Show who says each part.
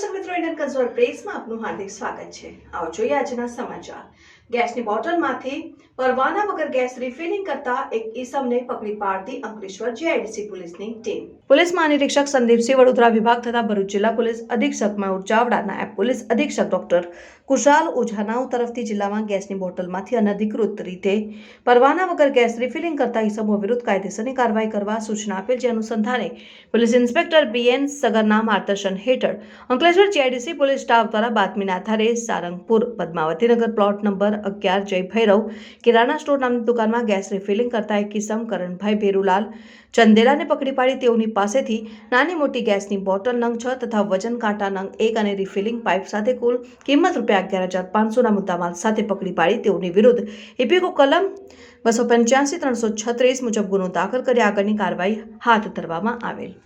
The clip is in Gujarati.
Speaker 1: દર્શક મિત્રો ઇન્ડિયન કન્ઝ્યુમર પ્રેસમાં આપનું હાર્દિક સ્વાગત છે. આવજો જોઈએ આજના સમાચાર. ગેસની બોટલમાંથી પરવાના વગર ગેસ રિફિલિંગ કરતા એક ઈસમને પકડી પાડતી અંકલેશ્વર જીઆઈડીસી પોલીસની ટીમ. પોલીસ મહાનિરીક્ષક સંદીપસિંહ વડોદરા વિભાગ તથા ભરૂચ જિલ્લા પોલીસ અધિક્ષક મયુર ચાવડા નાયબ પોલીસ અધિક્ષક ડોક્ટર કુશાલ ઓઝાનાઓ તરફથી જિલ્લામાં ગેસની બોટલમાંથી અનધિકૃત રીતે પરવાના વગર ગેસ રિફિલિંગ કરતા ઈસમો વિરુદ્ધ કાયદેસરની કાર્યવાહી કરવા સૂચના આપેલ જે અનુસંધાને પોલીસ ઇન્સ્પેક્ટર બીએન સગરના માર્ગદર્શન હેઠળ અંકલેશ્વર જીઆઈડીસી પોલીસ સ્ટાફ દ્વારા બાતમીના આધારે સારંગપુર, પદ્માવતીનગર પ્લોટ નંબર અગિયાર જય ભૈરવ. કિરાણા સ્ટોર નામની દુકાનમાં ગેસ રિફિલિંગ કરતા એક કિસમ કરણભાઈ ભેરુલાલ. ચંદેલાને પકડી પાડી તેઓની પાસેથી નાની મોટી ગેસની બોટલ નંગ છ તથા વજન કાંટા નંગ એક અને રિફિલિંગ પાઇપ સાથે કુલ કિંમત રૂપિયા અગિયાર હજાર પાંચસોના મુદ્દામાલ સાથે પકડી પાડી તેઓની વિરુદ્ધ. ઇપીકો કલમ બસો પંચ્યાસી ત્રણસો છત્રીસ મુજબ ગુનો દાખલ કરી આગળની કાર્યવાહી હાથ ધરવામાં આવેલ.